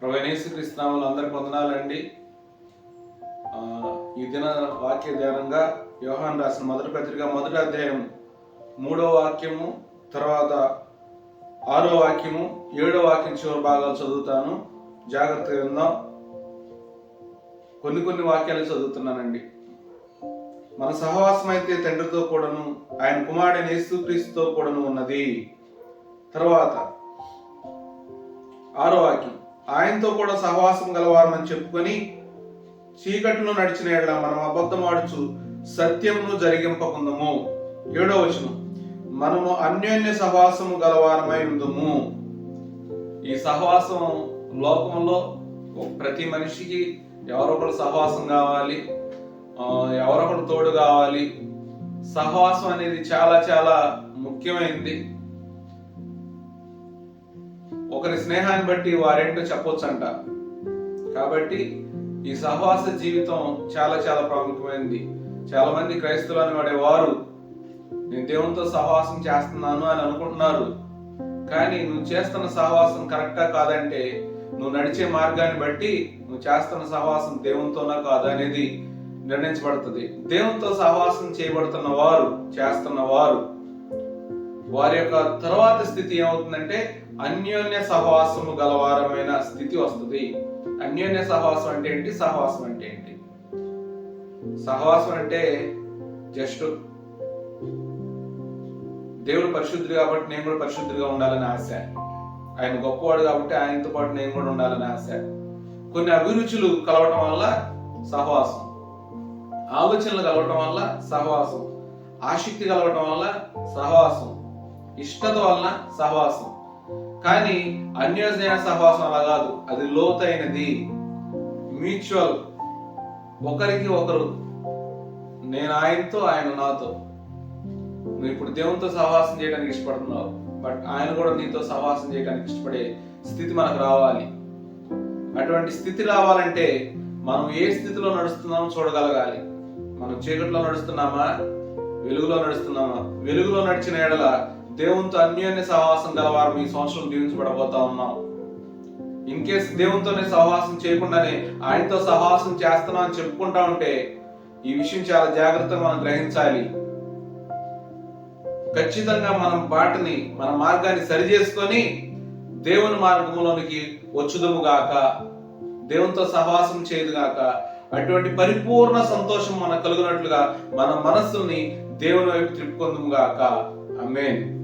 ప్రవేణేశ్వరిస్తున్నాములు అందరికి వందనాలండి. ఈ దిన వాక్య ధ్యానంగా యోహాన్ రాసిన మొదటి పత్రిక మొదటి అధ్యాయం మూడో వాక్యము తర్వాత ఆరో వాక్యము ఏడో వాక్యం చివరి భాగాలు చదువుతాను. జాగ్రత్తగా విందాం. కొన్ని కొన్ని వాక్యాలు చదువుతున్నానండి. మన సహవాసం అయితే తండ్రితో కూడాను ఆయన కుమారుడైన యేసుక్రీస్తుతో కూడాను ఉన్నది. తర్వాత ఆరో వాక్యం. ఆయనతో కూడా సహవాసం గలవారమని చెప్పుకొని చీకట్లో నడిచిన ఎడల మనం అబద్ధం ఆడుచు సత్యమును జరిగింపకుందము. ఏడో వచనం. మనము అన్యోన్య సహవాసము గలవారమై ఉందము. ఈ సహవాసం లోకంలో ప్రతి మనిషికి ఎవరొకరు సహవాసం కావాలి ఎవరొకరు తోడు కావాలి. సహవాసం అనేది చాలా చాలా ముఖ్యమైనది ఒకరి స్నేహాన్ని బట్టి వారేంటో చెప్పొచ్చంట. కాబట్టి ఈ సహవాస జీవితం చాలా చాలా ప్రాముఖ్యమైనది చాలా మంది క్రైస్తవులు అని వాడేవారు నేను దేవునితో సహవాసం చేస్తున్నాను అని అనుకుంటున్నారు. కానీ నువ్వు చేస్తున్న సహవాసం కరెక్టా కాదంటే నువ్వు నడిచే మార్గాన్ని బట్టి నువ్వు చేస్తున్న సహవాసం దేవునితోనా కాదా అనేది నిర్ణయించబడుతుంది. దేవునితో సహవాసం చేయబడుతున్న వారు చేస్తున్న వారు వారి యొక్క తర్వాత స్థితి ఏమవుతుందంటే అన్యోన్య సహవాసము గలవారమైన స్థితి వస్తుంది. అన్యోన్య సహవాసం అంటే ఏంటి? సహవాసం అంటే ఏంటి? సహవాసం అంటే జస్ట్ దేవుడు పరిశుద్ధుడు కాబట్టి నేను కూడా పరిశుద్ధుడిగా ఉండాలని ఆశ. ఆయన గొప్పవాడు కాబట్టి ఆయనతో పాటు నేను కూడా ఉండాలని ఆశ. కొన్ని అభిరుచులు కలవటం వల్ల సహవాసం. ఆలోచనలు కలవటం వల్ల సహవాసం. ఆసక్తి కలవటం వల్ల సహవాసం. ఇష్టత వలన సహవాసం. కానీ అన్యోన్య సహవాసం అలా కాదు. అది లోతైనది. మ్యూచువల్. ఒకరికి ఒకరు. నేను ఆయనతో ఆయన నాతో. నువ్వు ఇప్పుడు దేవునితో సహవాసం చేయడానికి ఇష్టపడుతున్నావు. బట్ ఆయన కూడా నీతో సహవాసం చేయడానికి ఇష్టపడే స్థితి మనకు రావాలి. అటువంటి స్థితి రావాలంటే మనం ఏ స్థితిలో నడుస్తున్నామో చూడగలగాలి. మనం చీకట్లో నడుస్తున్నామా? వెలుగులో నడుస్తున్నామా? వెలుగులో నడిచిన ఎడల దేవునితో అన్యోన్య సహవాసం గలవారు ఈ సంవత్సరం దీవించబడబోతా ఉన్నాం. ఇన్ కేస్ దేవునితోనే సహవాసం చేయకుండానే ఆయనతో సహవాసం చేస్తున్నాం అని చెప్పుకుంటా ఉంటే ఈ విషయం చాలా జాగ్రత్తగా మనం గ్రహించాలి. ఖచ్చితంగా మనం బాటని మన మార్గాన్ని సరి చేసుకొని దేవుని మార్గంలోనికి వచ్చుదము గాక దేవునితో సహవాసం చేయదు గాక అటువంటి పరిపూర్ణ సంతోషం మనకు కలుగునట్లుగా మన మనస్సుని దేవుని వైపు త్రిప్పుకుందుము గాక.